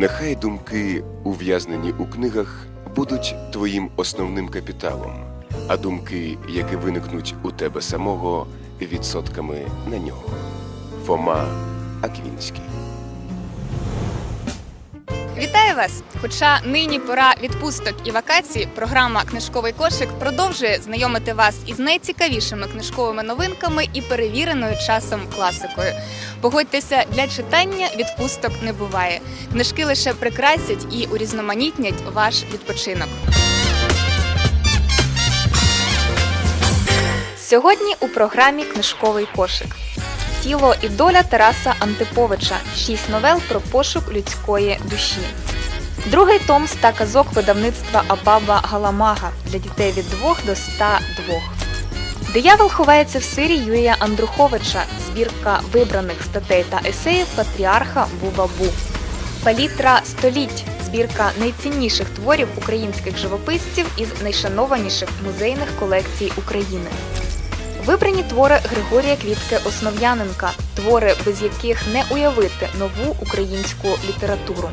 Нехай думки, ув'язнені у книгах, будуть твоїм основним капіталом, а думки, які виникнуть у тебе самого, відсотками на нього. Фома Аквінський. Вітаю вас! Хоча нині пора відпусток і вакацій, програма Книжковий кошик продовжує знайомити вас із найцікавішими книжковими новинками і перевіреною часом класикою. Погодьтеся, для читання відпусток не буває. Книжки лише прикрасять і урізноманітнять ваш відпочинок. Сьогодні у програмі Книжковий кошик. Тіло і доля Тараса Антиповича. Шість новел про пошук людської душі. Другий том ста казок видавництва Абаба Галамага для дітей від 2 до 102. Диявол ховається в сирі Юрія Андруховича. Збірка вибраних статей та есеїв патріарха Бубабу. Палітра століть. Збірка найцінніших творів українських живописців із найшанованіших музейних колекцій України. Вибрані твори Григорія Квітки Основ'яненка, твори, без яких не уявити нову українську літературу.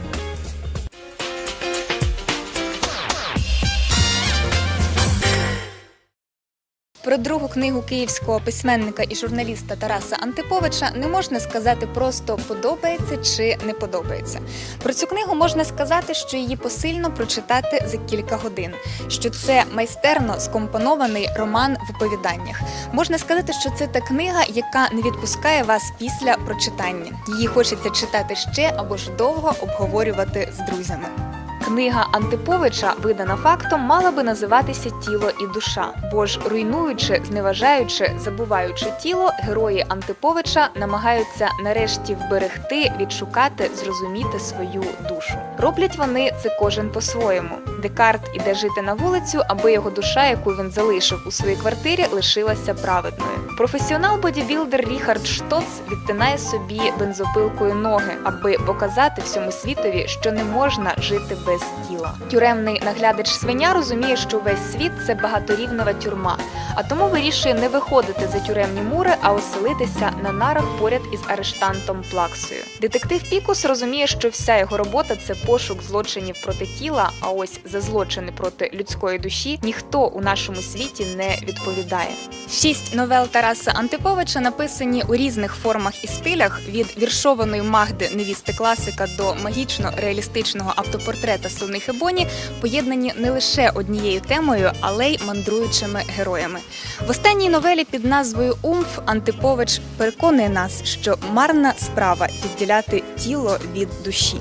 Про другу книгу київського письменника і журналіста Тараса Антиповича не можна сказати просто подобається чи не подобається. Про цю книгу можна сказати, що її посильно прочитати за кілька годин, що це майстерно скомпонований роман в оповіданнях. Можна сказати, що це та книга, яка не відпускає вас після прочитання. Її хочеться читати ще або ж довго обговорювати з друзями. Книга Антиповича, видана фактом, мала би називатися Тіло і душа, бо ж руйнуючи, зневажаючи, забуваючи тіло, герої Антиповича намагаються нарешті вберегти, відшукати, зрозуміти свою душу. Роблять вони це кожен по-своєму. Декарт іде жити на вулицю, аби його душа, яку він залишив у своїй квартирі, лишилася праведною. Професіонал бодібілдер Ріхард Штоц відтинає собі бензопилкою ноги, аби показати всьому світові, що не можна жити без тіла. Тюремний наглядач свиня розуміє, що весь світ це багаторівнева тюрма, а тому вирішує не виходити за тюремні мури, а оселитися на нарах поряд із арештантом Плаксою. Детектив Пікус розуміє, що вся його робота це пошук злочинів проти тіла. А ось за злочини проти людської душі ніхто у нашому світі не відповідає. Шість новел Тараса Антиповича написані у різних формах і стилях від віршованої Магди невісти класика до магічно-реалістичного автопортрета Слоних Ебоні, поєднані не лише однією темою, але й мандруючими героями. В останній новелі під назвою Умф Антипович переконує нас, що марна справа відділяти тіло від душі.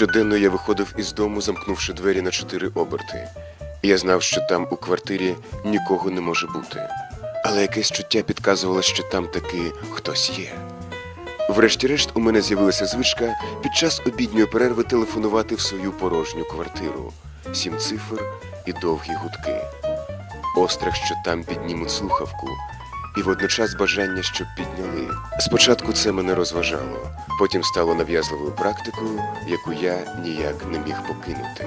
Щоденно я виходив із дому, замкнувши двері на чотири оберти. Я знав, що там у квартирі нікого не може бути. Але якесь чуття підказувало, що там таки хтось є. Врешті-решт, у мене з'явилася звичка під час обідньої перерви телефонувати в свою порожню квартиру. Сім цифр і довгі гудки. Острах, що там піднімуть слухавку, і водночас бажання, щоб підняли. Спочатку це мене розважало, потім стало нав'язливою практикою, яку я ніяк не міг покинути.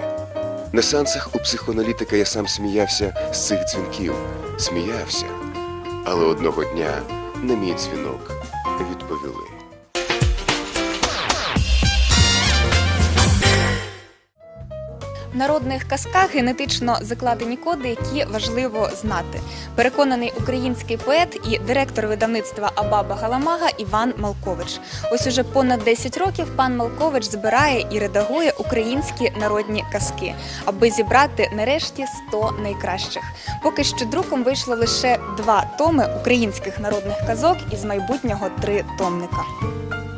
На сеансах у психоаналітика я сам сміявся з цих дзвінків, сміявся, але одного дня на мій дзвінок відповіли. Народних казках генетично закладені коди, які важливо знати. Переконаний український поет і директор видавництва Абаба Галамага Іван Малкович. Ось уже понад 10 років пан Малкович збирає і редагує українські народні казки, аби зібрати нарешті 100 найкращих. Поки що друком вийшло лише два томи українських народних казок із майбутнього три томника.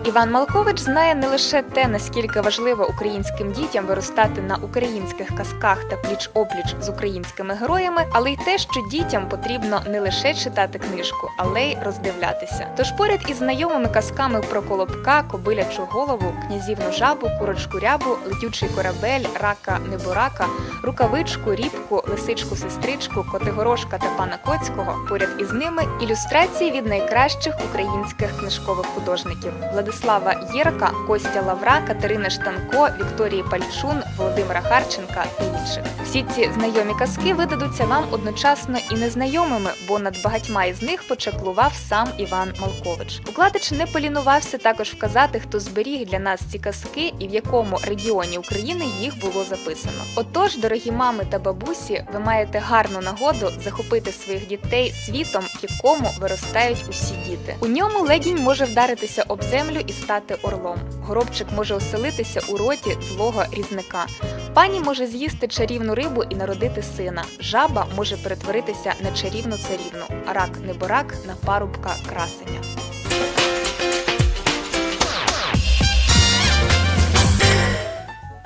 Іван Малкович знає не лише те, наскільки важливо українським дітям виростати на українських казках та пліч-опліч з українськими героями, але й те, що дітям потрібно не лише читати книжку, але й роздивлятися. Тож поряд із знайомими казками про колобка, кобилячу голову, князівну жабу, курочку рябу, летючий корабель, рака неборака, рукавичку, рібку, лисичку, сестричку, котигорошка та пана Коцького. Поряд із ними ілюстрації від найкращих українських книжкових художників Владислава Єрка, Костя Лавра, Катерини Штанко, Вікторії Пальчун, Володимира Харченка та інших. Всі ці знайомі казки видадуться вам одночасно і незнайомими, бо над багатьма із них почаклував сам Іван Малкович. Укладач не полінувався також вказати, хто зберіг для нас ці казки і в якому регіоні України їх було записано. Отож, дорогі мами та бабусі, ви маєте гарну нагоду захопити своїх дітей світом, в якому виростають усі діти. У ньому легінь може вдаритися об землю і стати орлом. Горобчик може оселитися у роті злого різника. Пані може з'їсти чарівну рибу і народити сина. Жаба може перетворитися на чарівну царівну, а рак неборак на парубка красення.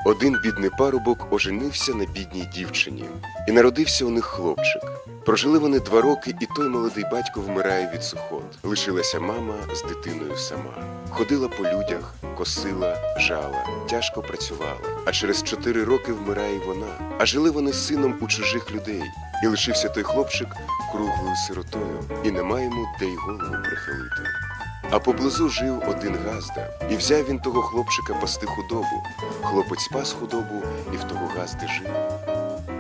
Один бідний парубок оженився на бідній дівчині, і народився у них хлопчик. Прожили вони два роки, і той молодий батько вмирає від сухот. Лишилася мама з дитиною сама. Ходила по людях, косила, жала, тяжко працювала. А через чотири роки вмирає вона. А жили вони з сином у чужих людей. І лишився той хлопчик круглою сиротою, і нема йому де й голову прихилити. А поблизу жив один газда, і взяв він того хлопчика пасти худобу. Хлопець спас худобу і в того газди жив.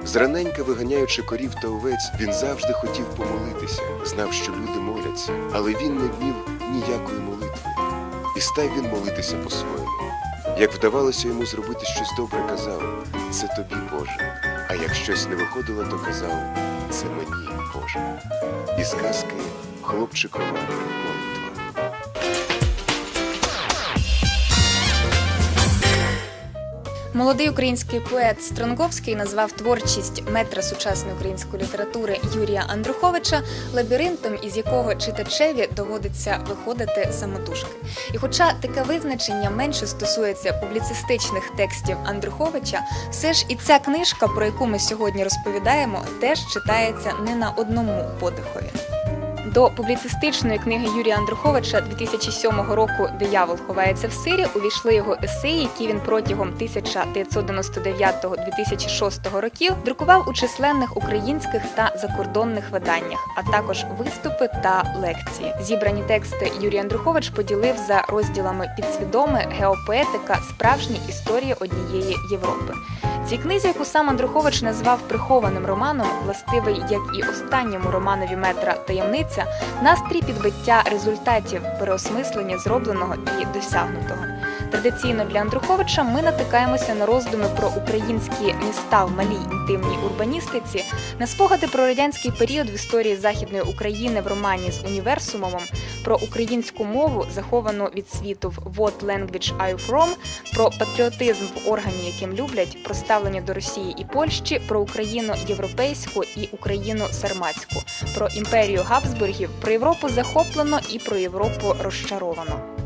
Зраненька виганяючи корів та овець, він завжди хотів помолитися, знав, що люди моляться, але він не вмів ніякої молитви. І став він молитися по-своєму. Як вдавалося йому зробити щось добре, казав це тобі, Боже. А як щось не виходило, то казав це мені, Боже. І сказки хлопчикова Молодий український поет Стронговський назвав творчість метра сучасної української літератури Юрія Андруховича лабіринтом, із якого читачеві доводиться виходити самотужки. І хоча таке визначення менше стосується публіцистичних текстів Андруховича, все ж і ця книжка, про яку ми сьогодні розповідаємо, теж читається не на одному подихові. До публіцистичної книги Юрія Андруховича 2007 року Диявол ховається в сирі увійшли його есеї, які він протягом 1999-2006 років друкував у численних українських та закордонних виданнях, а також виступи та лекції. Зібрані тексти Юрій Андрухович поділив за розділами підсвідоме геопоетика справжні історії однієї Європи. Цій книзі, яку сам Андрухович назвав прихованим романом, властивий як і останньому романові метра таємниця, настрій підбиття результатів, переосмислення зробленого і досягнутого. Традиційно для Андруховича ми натикаємося на роздуми про українські міста в малій інтимній урбаністиці, на спогади про радянський період в історії Західної України в романі з універсумом, про українську мову, заховану від світу в What Language I From, про патріотизм в органі, яким люблять, про ставлення до Росії і Польщі, про Україну європейську і Україну сарматську, про імперію Габсбургів, про Європу захоплено і про Європу розчаровано.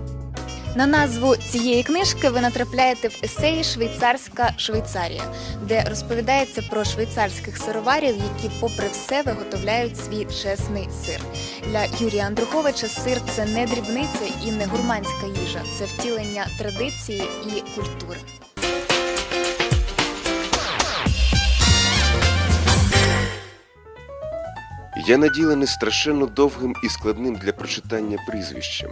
На назву цієї книжки ви натрапляєте в есеї Швейцарська Швейцарія, де розповідається про швейцарських сироварів, які, попри все, виготовляють свій чесний сир. Для Юрія Андруховича сир це не дрібниця і не гурманська їжа, це втілення традиції і культури. Я наділений страшенно довгим і складним для прочитання прізвищем,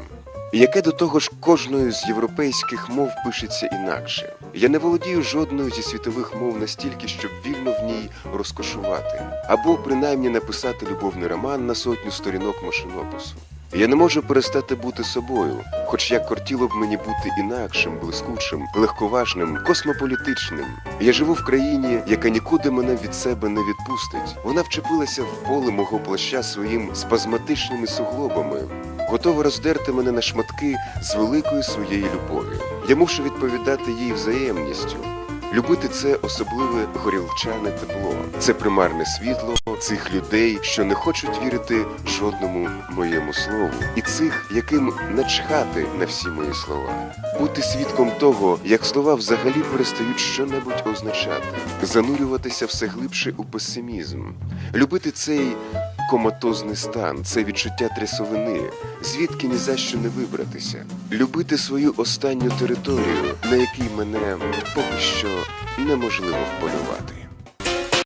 яке до того ж кожною з європейських мов пишеться інакше. Я не володію жодною зі світових мов настільки, щоб вільно в ній розкошувати, або принаймні написати любовний роман на сотню сторінок машинопису. Я не можу перестати бути собою, хоч як кортіло б мені бути інакшим, блискучим, легковажним, космополітичним. Я живу в країні, яка нікуди мене від себе не відпустить. Вона вчепилася в поле мого плаща своїм спазматичними суглобами, готова роздерти мене на шматки з великою своєю любов'ю. Я мушу відповідати їй взаємністю. Любити це особливе горілчане тепло, це примарне світло цих людей, що не хочуть вірити жодному моєму слову, і цих, яким начхати на всі мої слова, бути свідком того, як слова взагалі перестають щонебудь означати, занурюватися все глибше у песимізм, любити цей коматозний стан, це відчуття трясовини, звідки ні за що не вибратися, любити свою останню територію, на якій мене поки що неможливо вполювати.